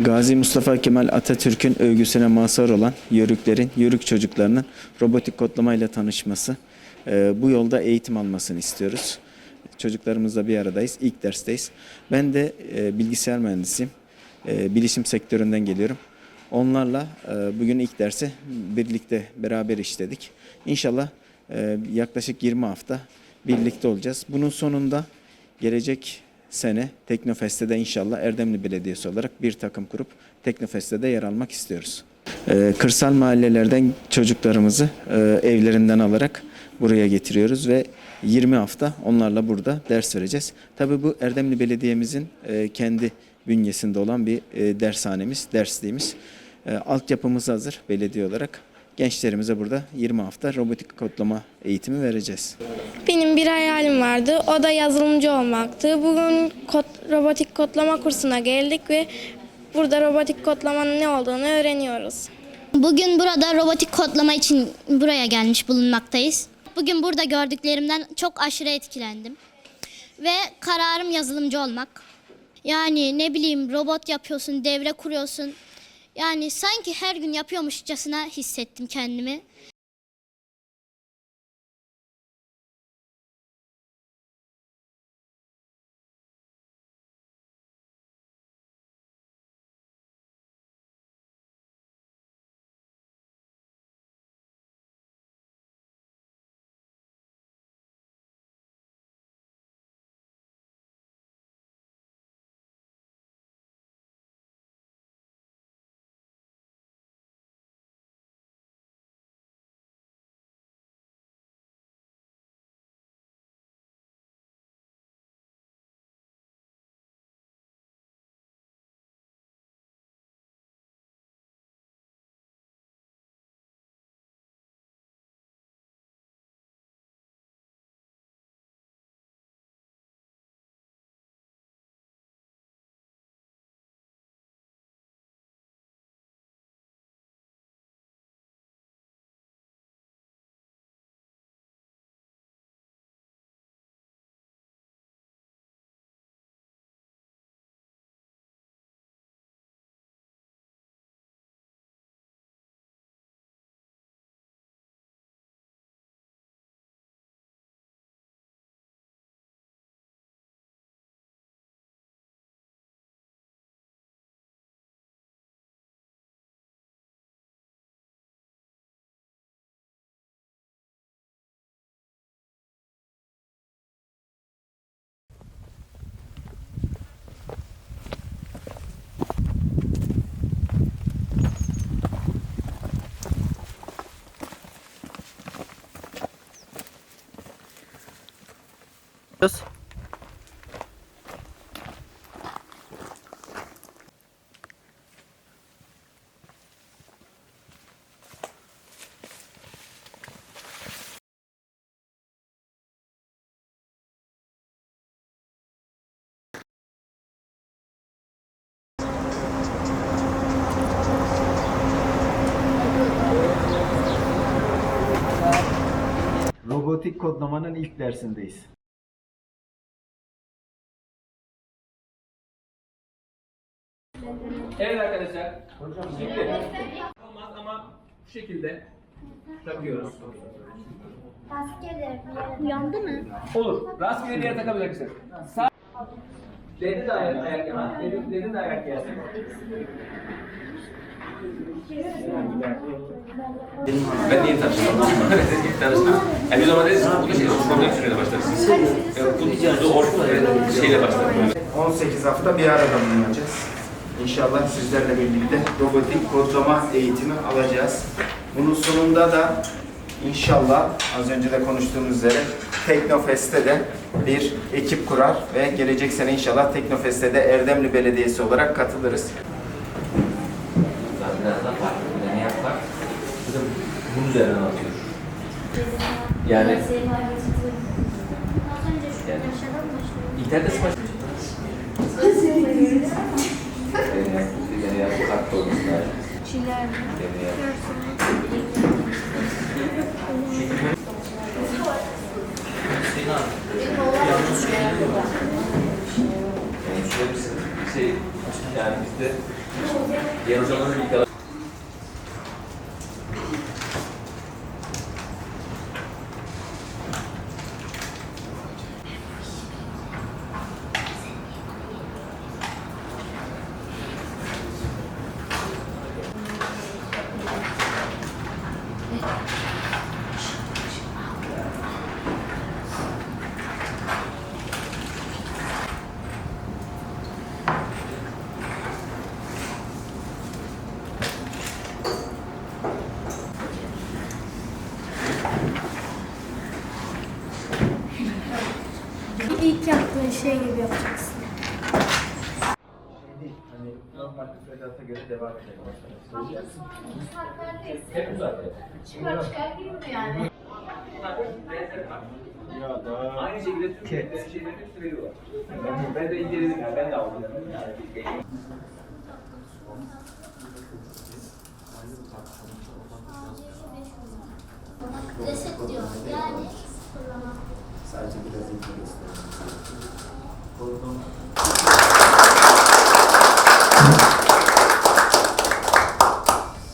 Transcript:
Gazi Mustafa Kemal Atatürk'ün övgüsüne mazhar olan Yörüklerin, Yörük çocuklarının robotik kodlamayla tanışması, e, bu yolda eğitim almasını istiyoruz. Çocuklarımızla bir aradayız, ilk dersteyiz. Ben de e, bilgisayar mühendisiyim, e, bilişim sektöründen geliyorum. Onlarla e, bugün ilk dersi birlikte beraber işledik. İnşallah yaklaşık 20 hafta birlikte olacağız. Bunun sonunda gelecek sene Teknofest'te de inşallah Erdemli Belediyesi olarak bir takım kurup Teknofest'te de yer almak istiyoruz. Ee, kırsal mahallelerden çocuklarımızı e, evlerinden alarak buraya getiriyoruz ve 20 hafta onlarla burada ders vereceğiz. Tabii bu Erdemli Belediye'mizin e, kendi bünyesinde olan bir e, dershanemiz, dersliğimiz. E, altyapımız hazır belediye olarak. Gençlerimize burada 20 hafta robotik kodlama eğitimi vereceğiz. Benim bir hayalim vardı. O da yazılımcı olmaktı. Bugün kod- robotik kodlama kursuna geldik ve burada robotik kodlamanın ne olduğunu öğreniyoruz. Bugün burada robotik kodlama için buraya gelmiş bulunmaktayız. Bugün burada gördüklerimden çok aşırı etkilendim. Ve kararım yazılımcı olmak. Yani ne bileyim robot yapıyorsun, devre kuruyorsun. Yani sanki her gün yapıyormuşçasına hissettim kendimi. Robotik kodlamanın ilk dersindeyiz. Evet arkadaşlar. Şimdi olmaz ama bu şekilde takıyoruz. Uyandı mı? Olur. Rastgele bir yere takabilirsiniz. Sağ Dedi de ayak, ayak yana. Dedi, dedi de ayak gelsin. Ben niye tanıştım? İlk tanıştım. Yani biz ama dedik, bu da şey, problem süreyle başlarız. Evet, bu orta şeyle başladık. 18 hafta bir arada bulunacağız. İnşallah sizlerle birlikte robotik kodlama eğitimi alacağız. Bunun sonunda da inşallah az önce de konuştuğumuz üzere Teknofest'te de bir ekip kurar ve gelecek sene inşallah Teknofest'te de Erdemli Belediyesi olarak katılırız. biraz daha farklı bir deney yapmak. Bunun üzerinden atıyor. Yani yani internette smaç yaptık. Yani şöyle bir şey, yani bizde Diğer hocalarla birlikte İlk yaptığın şey gibi yapacaksın. Hani normal müfredata göre devam edelim. hep uzak. Çıkar çıkar değil mi yani? Ya daha Aynı şekilde tüm şeylerin hepsi veriyorlar. Ben, ben de inceledim yani ben de aldım. Yani. Reset diyor. Yani Sadece biraz ilgi gösterelim. Korkun. Gracias.